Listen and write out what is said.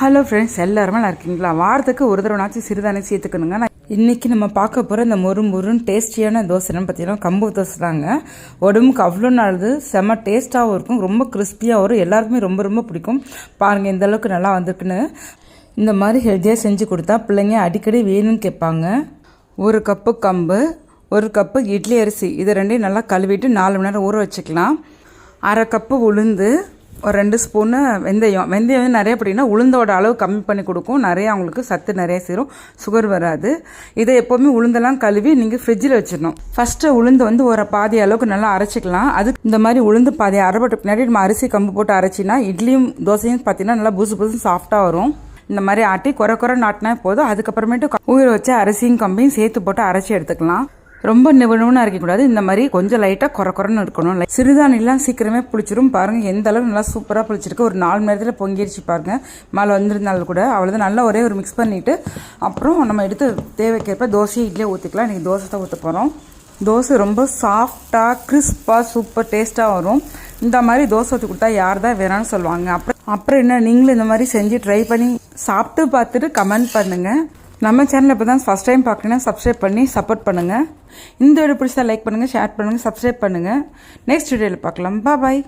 Hello friends எல்லாருமே நல்லா இருக்கீங்களா? வாரத்துக்கு ஒரு தடவைனாச்சும் சிறுதானியம் சேர்த்துக்கணுங்க நான் இன்றைக்கி நம்ம பார்க்க போகிற இந்த மொறு மொறுன்னு டேஸ்டியான தோசைன்னு பார்த்தீங்கன்னா கம்பு தோசை தாங்க. உடம்புக்கு அவ்வளோ நல்லது செம்ம டேஸ்ட்டாகவும் இருக்கும் ரொம்ப கிறிஸ்பியாக வரும். எல்லாருக்குமே ரொம்ப ரொம்ப பிடிக்கும். பாருங்கள் இந்த அளவுக்கு நல்லா வந்திருக்குன்னு. இந்த மாதிரி ஹெல்த்தியாக செஞ்சு கொடுத்தா பிள்ளைங்க அடிக்கடி வேணும்னு கேட்பாங்க. ஒரு கப்பு கம்பு ஒரு கப்பு இட்லி அரிசி இதை ரெண்டையும் நல்லா கழுவிட்டு நாலு மணி நேரம் ஊற வச்சுக்கலாம். அரை கப்பு உளுந்து ஒரு ரெண்டு ஸ்பூனு வெந்தயம். வெந்தயம் வந்து நிறைய அப்படின்னா உளுந்தோட அளவு கம்மி பண்ணி கொடுக்கும். நிறைய அவங்களுக்கு சத்து நிறைய சேரும். சுகர் வராது. இதை எப்போவுமே உளுந்தெல்லாம் கழுவி நீங்கள் ஃப்ரிட்ஜில் வச்சிடணும். ஃபஸ்ட்டு உளுந்து வந்து ஒரு பாதி அளவுக்கு நல்லா அரைச்சிக்கலாம். அது இந்த மாதிரி உளுந்து பாதி அரைப்பட்ட பின்னாடி நம்ம அரிசி கம்பு போட்டு அரைச்சினா இட்லியும் தோசையும் பார்த்தீங்கன்னா நல்லா புதுசு புதுசு சாஃப்டாக வரும். இந்த மாதிரி ஆட்டி குறை குறை நாட்டினா போதும். அதுக்கப்புறமேட்டு ஊற வச்சு அரிசியும் கம்பியும் சேர்த்து போட்டு அரைச்சி எடுத்துக்கலாம். ரொம்ப நிபுணம்னு அரைக்கக்கூடாது. இந்த மாதிரி கொஞ்சம் லைட்டாக குறை குறைன்னு இருக்கணும். Like சிறுதானியெல்லாம் சீக்கிரமே புளிச்சிரும். பாருங்கள் எந்த அளவு நல்லா சூப்பராக புளிச்சிருக்கு. ஒரு நாலு மணி நேரத்தில் பொங்கிடுச்சு பாருங்கள் மேலே வந்திருந்தாலும் கூட அவ்வளோதான் நல்லா ஒரே ஒரு மிக்ஸ் பண்ணிவிட்டு அப்புறம் நம்ம எடுத்து தேவைக்கேற்ப தோசையை இட்லியே ஊற்றிக்கலாம் இன்றைக்கி தோசை தான் ஊற்ற போகிறோம் தோசை ரொம்ப சாஃப்டாக கிறிஸ்பாக சூப்பர் டேஸ்ட்டாக வரும். இந்த மாதிரி தோசை ஊற்றி கொடுத்தா யார் தான் வேணாம்னு சொல்லுவாங்க. அப்புறம் அப்புறம் என்ன? நீங்களும் இந்த மாதிரி செஞ்சு ட்ரை பண்ணி சாப்பிட்டு பார்த்துட்டு கமெண்ட் பண்ணுங்கள் நம்ம சேனல் இப்போ தான் ஃபஸ்ட் டைம் பார்க்குறீங்கன்னா சப்ஸ்கிரைப் பண்ணி சப்போர்ட் பண்ணுங்கள் இந்த வீடியோ பிடிச்சா லைக் பண்ணுங்கள் ஷேர் பண்ணுங்கள் சப்ஸ்கிரைப் பண்ணுங்கள் நெக்ஸ்ட் வீடியோவில் பார்க்கலாம். பாய்